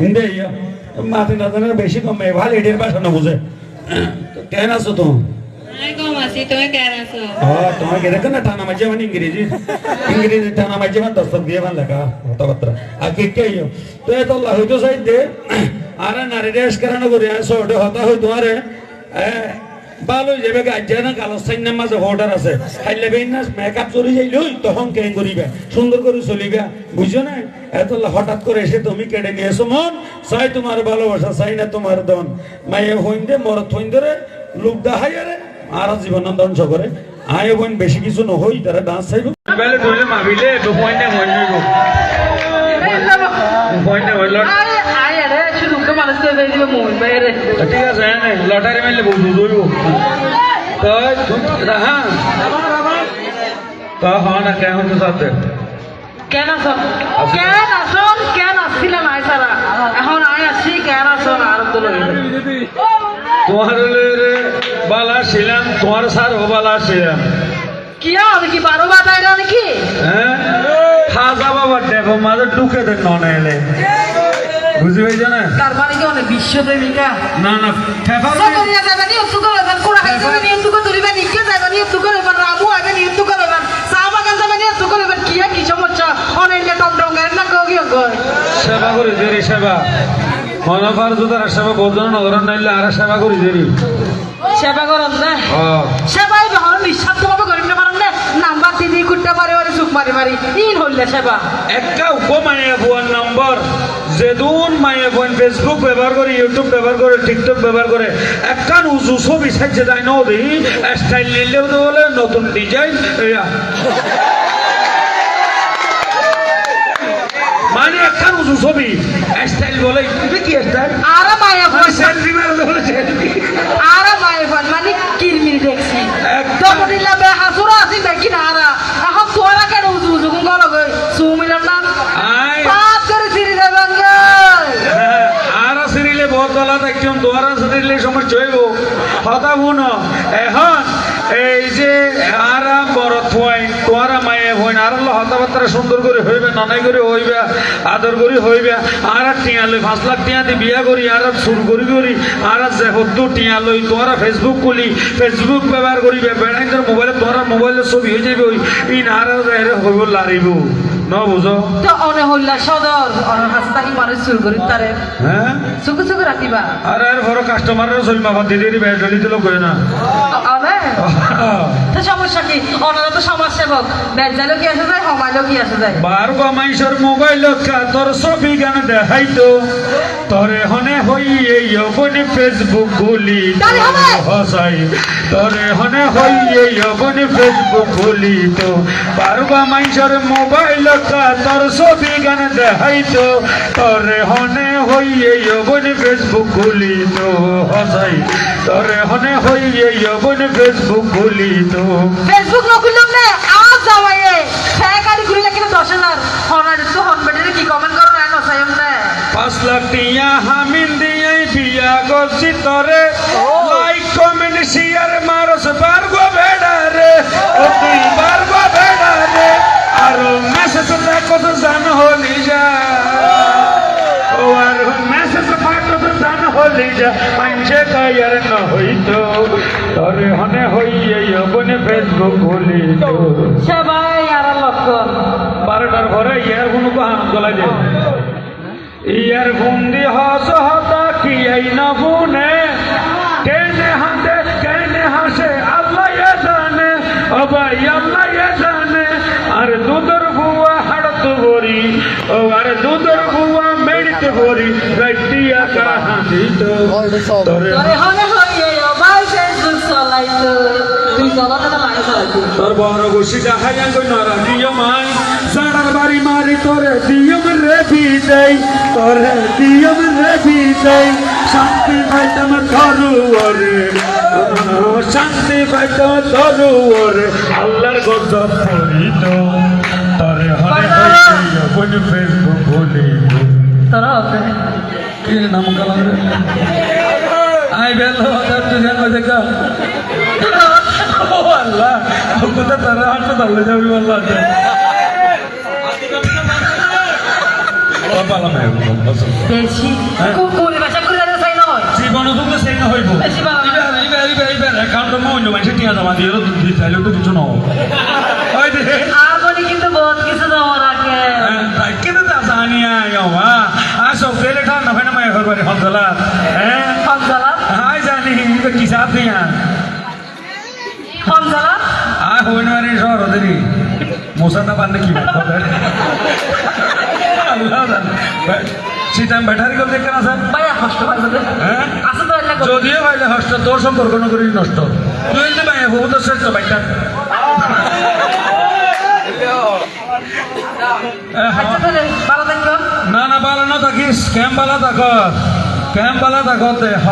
হিন্দে মাতি না জানে বেশি কমে ভালো এটির ভাষা না বুঝে। তো কেন আছো তো তোমাকে দেখো না টানা মাঝে মানে ইংরেজি। ইংরেজি টানা মাঝে মানে দস্তক দিয়ে ভালো লেখা কথাবার্তা। আর কে কে তো এত আল্লাহ হইতো চাইতে আরে নারী রেস কেন করি আসো হতা হইতো আরে। ভালো যাবে গাজ্জা না কালো সাইনের মাঝে অর্ডার আছে। খাইলে বেইন না মেকআপ চলে যাইল তখন কে করিবে? সুন্দর করে চলিবে। বুঝছ না এত হঠাৎ করে এসে তুমি কেড়ে নিয়েছো মন, চাই তোমার ভালোবাসা, চাই না তোমার দন মায়ে হইন্দে মরত হইন্দরে লোক দেখাই আরে, আর জীবন ধ্বংস করে আয় বোন বেশি কিছু নহই, তারা ডান্স চাইব। বেলে মাবিলে পয়েন্টে হইল পয়েন্টে হইল আরে আরে রে শুধু কে মানুষ দিবে বাইরে ঠিক আছে হ্যাঁ লটারি মেলে বহু দূর তো হ্যাঁ। তো হ্যাঁ না কেন তো সাথে? কেন আসন কেন আসন কেন আসছিলাম আয় সারা? এখন আয় আসছি কেন আসন আর তো তোমার রে বালা ছিলাম তোমার সার বালা ছিলাম। কি হবে কি বারো বাটায় নাকি? হ্যাঁ? খাজা বাবা দেখো মাঝে ঢুকে দেন নন এলে। বুঝতে পেরেছ না তার মানে কি অনেক বিশ্বপ্রেমিকা? না না ফেফার সকলিয়া যাবেনি উত্তু করবেন কোড়া খাইবেন উত্তু করে তুলিবেন নিকে যাবেনি উত্তু করবেন রামু হবেন উত্তু করবেন চা বাগান যাবেনি উত্তু করবেন কি আর কি সমস্যা? অনেক টম টম গাড়ি না গো গিয়ে গো সেবা করি দেরি সেবা। মনফার যদি আর সেবা বোঝন নগর নাইলে আর সেবা করি দেরি সেবা করন না। সেবাই ভালো নিঃস্বার্থ ভাবে করিম না পারেন না। নাম্বার দিদি কুট্টা মারি মারি চুপ মারি মারি। ইন হইলে সেবা। একটা উপমায়ে ফোন নম্বর। যেদুন মায়ে ফোন ফেসবুক ব্যবহার করে ইউটিউব ব্যবহার করে টিকটক ব্যবহার করে একখান উঁচু ছবি সাইজে দেয় না ওদের স্টাইল নিলেও তো বলে নতুন ডিজাইন মানে একখান উঁচু ছবি স্টাইল বলে কি স্টাইল? আরা মায়ে ফোন সেলফি মারতে বলে সেলফি আরা মায়া ফোন মানে কিরমির দেখছি। একদম। দমনিলা বে হাসুরা আছি দেখি না আরা। গলা দেখছিলাম তোমার সিরিলে সমস্যা হইব হতা বুন এখন এই যে আরাম বড় থুয়াই তোমার মায়ে হইন আর হতাবার্তা সুন্দর করে হইবে ননাই করে হইবে আদর করে হইবে আর টিয়া লই পাঁচ লাখ টিয়া দিয়ে বিয়া করি আর শুরু করি করি আর যে হদ্দু টিয়া লই তোমার ফেসবুক খুলি ফেসবুক ব্যবহার করিবে বেড়াইদের মোবাইলে তোমার মোবাইলের ছবি হয়ে যাবে ওই ইন আর হইব লারিব ন বুঝো। তো অনে হইলা সদর অনে হাসতা কি মানুষ চুর করি তারে। হ্যাঁ? চুকু চুকু রাখিবা। আর আর বড় কাস্টমারের ছবি মাফা দিয়ে দিয়ে ব্যাট ডলি দিল কই না। অনে তো সমস্যা কি? অনারা তো সমাজ সেবক কি আসে যায় হমাইলো কি আসে যায়? বার গমাইশর মোবাইল তোর ছবি গান দেখাইতো তরে হনে হই এই অবনি ফেসবুক গুলি তারে হবে? হসাই। তরে হনে হই এই অবনি ফেসবুক গুলি তো। বার গমাইশর মোবাইল তোর ছবি গান দেখাইতো। তরে হনে হই এই অবনি ফেসবুক গুলি তো হসাই। তরে হনে হই এই অবনি ফেসবুক গুলি তো ফেসবুক নে আজ যাওয়াইয়ে ফেক আদি ঘুরি লাগিলে দশ হাজার। হনার তো হন বেটারে কি কমেন্ট করো না নসাইম নে পাঁচ লাখ টিয়া হামিন দিয়ে বিয়া করছি তরে। লাইক কমেন্ট শেয়ার মারস পারব বেড়া রে। ও। তুই রে আর মেসেজ কত জান হলি যা। ও আর মেসেজ কত জান হলি যা। মানছে কায়ার ন হইতো তরে হনে হই এই অবনে ফেসবুক খুলি তো। সবাই আর লক্ষণ। বারোটার ঘরে ইয়ার কোনো কাহান চলা যায় ইয়ার বুন্দি হস হতা কি এই না বুনে কেনে হাতে কেনে হাসে আল্লাহ এ জানে ও ভাই আল্লাহ এ জানে আর দুধর বুয়া হাড়ত ভরি ও আর দুধর বুয়া মেড়িতে ভরি রাইতিয়া কাহানি তো তোরে আরে হনে হইয়ে ভাই ফেসবুক চলাইতো। তুই চলাতে না লাগে চলাইতো তোর বড় দেখা যান কই নরা দিও মাই সাড়ার বাড়ি মারি তোরে দিয়ম রে বিদাই তোরে দিয়ম রে বিদাই শান্তি পাইতাম ধরু ওরে। শান্তি পাইতাম ধরু ওরে। আল্লাহর গজব পড়িত তোরে হরে হইতে তোরা হবে কি নাম কালাম রে আই বেল হতার তুই জানো দেখা ও আল্লাহ কোথা তারা হাঁটতে তাহলে যাবি আল্লাহ পালা নাই বেশি হ্যাঁ? খুব করে আর চাই নয় জীবন তুমি সেই না হইব বেশি ভালো না। ইবে ইবে ইবে ইবে একাউন্ট মো অন্য টিয়া জমা দিয়ে দিতে তো কিছু না ওই দে আর বলি কিন্তু বহুত কিছু দেওয়ার আগে কিন্তু তা জানি আয় মা আসো ফেলে ঠান না ফেনা মায়ের ঘর হন্তলা হ্যাঁ ফনজালা হাই জানি তো কি সাথ দিয়া ফনজালা আ হইন মারি শহর ওদেরই মোসাটা পারলে কি আল্লাহ সীতাম ব্যাটারি করে দেখতে না স্যার ভাইয়া কষ্ট পাইবে হ্যাঁ তো যদিও ভাইলে হস্ত তোর সম্পর্ক নকরি নষ্ট তুই যদি ভাই বহু তো শ্রেষ্ঠ ভাইটা আচ্ছা তাহলে ভালো থাকো না না বালা না থাকিস। ক্যাম্প বালা থাক ক্যাম্প বালা থাকতে? হ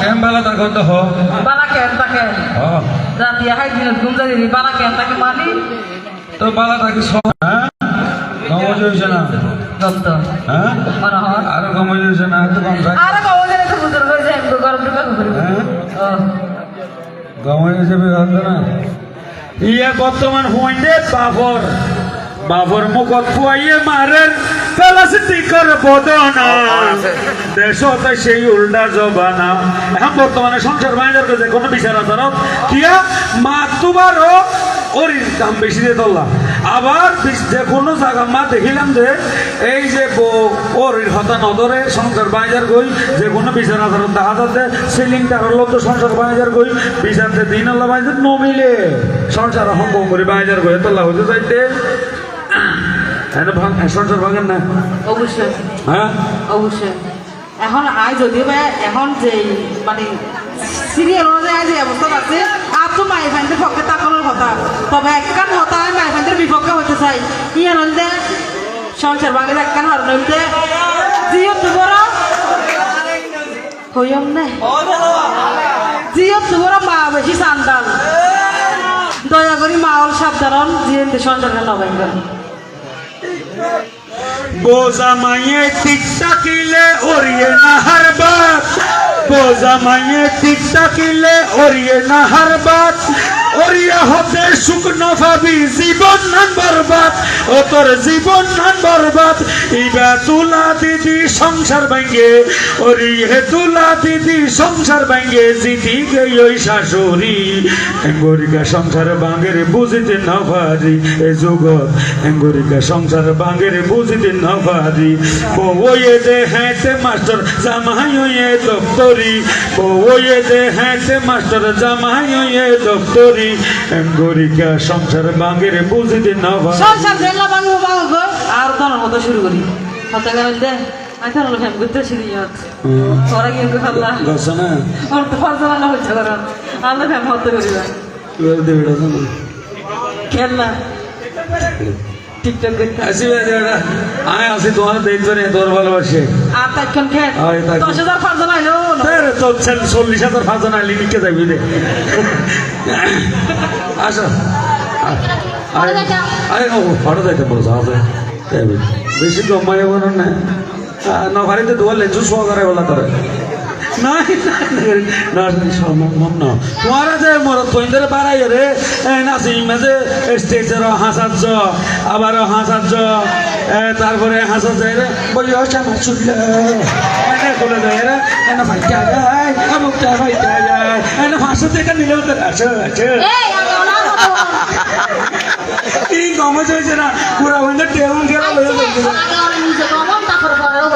ক্যাম্প বালা থাকতে হ। বালা কেন হ। রাতি হাই দিন ঘুম যাই বালা কেন তাকে মানি তো বালা থাকিস হ্যাঁ কমজ হয়েছে না? আরও কমজ হয়েছে না? এত কম থাক আরে জানে তো গরম ঢুকা হ্যাঁ হিসেবে না? ইয়া বর্তমান হুইন্ডে বাবর বাবর মুখত ফুয়াইয়ে মারের প্লাস্টিকের বদনা। দেশতে সেই উল্টা জবানা। এখন বর্তমানে সংসার বাহিনীর কাছে কোনো বিচার আদালত কিয়া? মা তোমারও ওরির দাম বেশি দিয়ে তোলা আবার যে কোনো জায়গা মা দেখিলাম যে এই যে ওরির হতা নদরে সংসার বাজার গই, যে কোনো বিচার আদালত দেখা যাচ্ছে সিলিং টাকার লোক তো সংসার বাজার গই, বিচারতে দিন আল্লাহ বাজার নমিলে। সংসার বউ করে বাজার গই তোলা হতে চাইতে হ্যাঁ ভাঙ সংসার ভাঙেন না। অবশ্যই। হ্যাঁ? অবশ্যই। এখন আয় যদিও বা এখন যে মানে সিরিয়াল অনুযায়ী আজ যে অবস্থা আছে আর তো মায়ের ফ্যান্ডের পক্ষে তাকানোর কথা। তবে একখান হতা আমি মায়ের ফ্যান্ডের বিপক্ষে হতে চাই। নইলে সংসার ভাঙে একখান হর নইলে জিও তোমার হইম নে। জিও তোমার মা বেশি সান্দাল দয়া করি মা হল সাবধান জিয়ে সংসারটা নবাই বোঝা মাইয়ে টিকটাকিলে ওরিয়ে না হারবাত বোঝা মাইয়ে টিকটাকিলে ওরিয়ে না হারবাত ওরিয়া হতে শুকনো ভাবি, জীবন নান বরবাদ, ও তোর জীবন নান বরবাদ। ইবা তুলা দিদি সংসার ভাঙ্গে, ওরি হে তুলা দিদি সংসার ভাঙ্গে, জিতি গই ওই শাশুড়ি। এঙ্গরিকা সংসার বাঙ্গের বুঝিতে না পারি, এ জগৎ এঙ্গরিকা সংসার বাঙ্গের বুঝিতে না পারি। বউয়ে দে হ্যাঁতে মাস্টার জামাই ওয়ে দপ্তরি, বউয়ে দে হ্যাঁতে মাস্টার জামাই ওয়ে দপ্তরি এঙ্গরিকা সংসার বাঙ্গের বুঝিতে না সংসার জেলা আর দনের মতো শুরু করি। হতে গেল দে আমি ওরা কি খাল্লা গছনা ওর তো হচ্ছে ফ্যাম হতে না। দেবিড়া খেলনা। টিকটক করতে আসি আয় আসি তোমার দেখছ রে তোর ভালোবাসে। আর তাইক্ষণ তাইক্ষণ। দশ হাজার আরে তোর ছেলে চল্লিশ হাজার ফাঁসা না লিখে যাবি রে আসো। আরে ও ফটো যাইতে আছে যাবি বেশি জমাই বলো না নভারিতে দোয়ার লেজু শো করে বলা করে নাই না সম্ভব না। তোমারা যে মোর তৈন্দরে বাড়াই রে নাচি মাঝে স্টেজের হাসাচ্ছ আবার হাসাচ্ছ তারপরে হাসান যায় রে বলি ও চুল্লা। এনে খুলে যায় এনে আমুকটা ফাইটা যায় এনে ফাঁসো থেকে নিলেও তো আছে আছে। এই গমজ হয়েছে না। পুরা বন্ধু টেবুল খেলা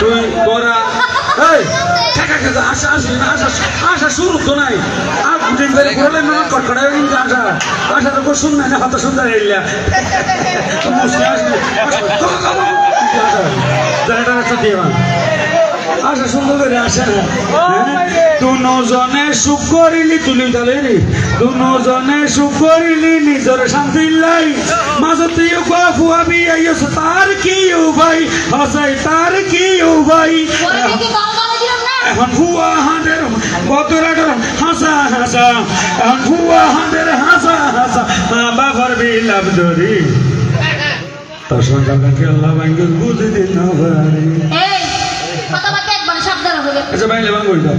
তুই তোরা এই কাকা কাকা আশা আসি না আশা আশা শুরু তো নাই আর দিন ধরে করলে না কটকড়া কিন্তু আশা আশা তো শুন না হত সুন্দর এলিয়া মুসকে আসবে জানাটা রাস্তা দিয়ে আসা সুন্দর করে আসে না দুনো সুখ করিলি তুলি তালে রে। দুনো জনে সুখ করিলি নিজর শান্তি লাই। মাজতে কোয়া ফুয়াবি আইস তার কি ও ভাই হসাই তার কি ও ভাই এখন ফুয়া হাঁদের কতরাটার হাসা হাসা। এখন ফুয়া হাঁদের হাসা হাসা। মা বাবার বিলাপ ধরি তোর সঙ্গে আল্লাহ ভাঙ্গে বুঝে দিন ভাই এই কথা বার্তা একবার সাবধান হবে আচ্ছা ভাই লেবাং করি দাও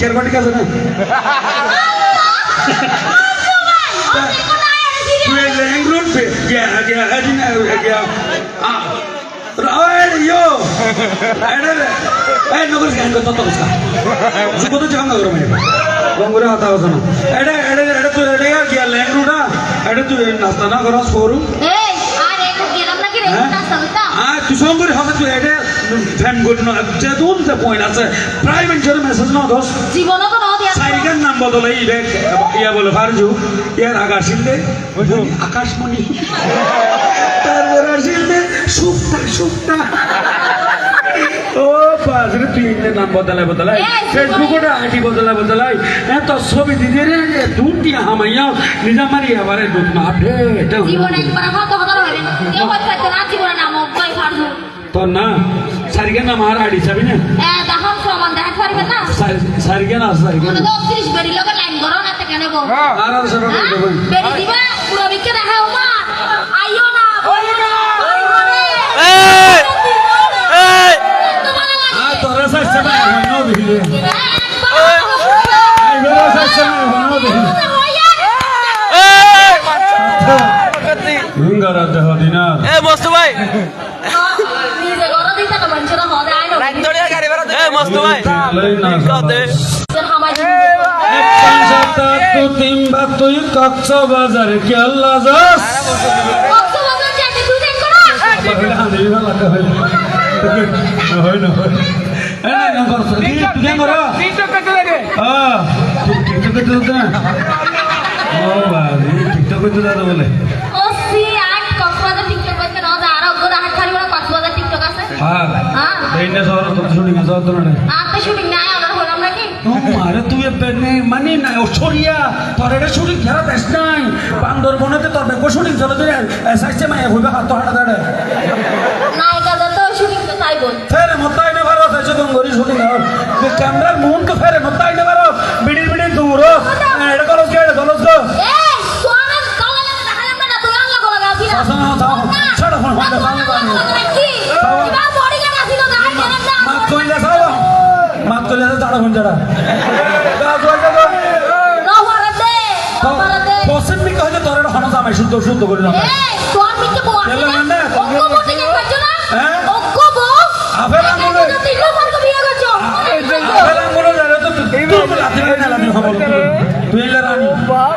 কের বাটি কাছে না? তুই লেহেং রুট পে গিয়া গিয়া আদিন গিয়া। আ রাওয়ার ইয়ো। আরে এই নগর গান কত তো কসা সুকো তো জাম নগর মে গঙ্গুরে হাতা হস না। এডে এডে এডে তুই এডে গিয়া লেহেং রুটা এডে তুই নাস্তা না করস করু। এই আরে একটু গেলাম নাকি রে? হ্যাঁ? নাস্তা হইতা আ তুই সঙ্গরে হাতে তুই এডে ফ্যান গুড না যে দুন যে পয়েন্ট আছে। প্রাইভেট জোরে মেসেজ না দোস জীবনও তো নদী আছে সাইরিকার নাম বদলে ইবে ইয়া বলে ফারজু। ইয়ার আকাশ শিলদে আকাশমণি। তারপর শিলদে সুপ্তা সুপ্তা। ও বাজরে তুই ইংলে নাম বদলাই বদলাই এই, ফেসবুকে আইডি বদলাই বদলাই এত ছবি দিদি রে দুটি হামাইয়া। নিজা মারি আবারে দুধ না আপে এটা জীবন একবার হত হত হবে কেউ হইতে না জীবনে নাম কই ফারজু তোর না সারিকার নাম আর আইডি চাবি না এ দেখুন সমান দেখা পারবে না সারিকার না সারিকার মনে তো 30 বেরি লোকের লাইন করো না তে কেন গো আর আর সব? বেরি দিবা পুরো বিকে দেখা মা আইও না বইও না বইও এই আ তোরা সাইছে না হনো দিলে হুঙ্গারা দেহ দিনা এ মস্তু ভাই নিজে ঘর দিতে তো মানুষের হদে আইলো এ মস্তু ভাই লই না কতে হামাই পঞ্চাতা তু তিনবা তুই কেল্লা যাস হয় না হয়। হ্যাঁ টিকটক বলে হ্যাঁ। হ্যাঁ এইনে শহর তো শুনি না শহর তো না আপনি শুটিং নাই অর্ডার হলাম নাকি মারে তুই বেনে মানে না সরিয়া তোর এটা শুটিং খেলা দেশ নাই। বান্দর বনেতে তোর বেকো শুটিং চলে তুই সাইছে মাই হইবে হাত তো হাঁটা দাঁড়ে নায়িকা যত শুটিং তো তাই বল। ফেরে মতাই না পারো সাইছে গঙ্গরি শুটিং আর ক্যামেরার মুন তো ফেরে মতাই না পারো বিড়ি বিড়ি দূর এটা কলস এটা কলস গো। দে পছন্দ মি কইলে তোর হনা জামাই শুদ্ধ শুদ্ধ করে দাও তোর মিকে বউ আছে না? না, ওকো করছ না? হ্যাঁ? ওকো বউ? আফের আঙুলে তিন বছর বিয়ে করছ। জানো তো তুই তুই লাতি না লাতি খাব তুই এলে রানী।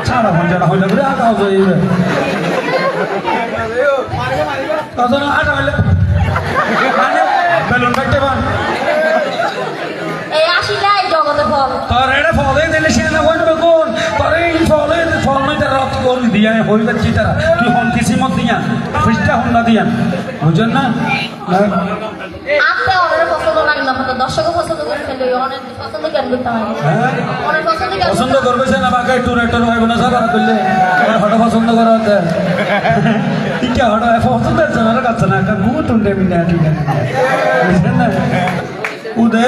ছাড়া ফোন ছাড়া হইলে করে আগা হইবে কজন আটা হইলে। মানে বেলুন কাটতে এই আসিলা এই তোর দিলে সে না হইবে কোন? তোর এই ফলে ফল নাই তার রক্ত কোন দিয়া হইবে চিতারা তুই হন কিছু মত দিয়া? ফিসটা হন না দিয়া? বুঝছেন না? পছন্দ হয়? হ্যাঁ করবে না। বাকি টুর একটু হইব না সারা করলে। হঠাৎ পছন্দ করা হতে ঠিক হঠাৎ পছন্দ আছে না কাছে না একটা ঘুমো টুন্ডে মিনে ঠিক আছে বুঝলেন না? উদে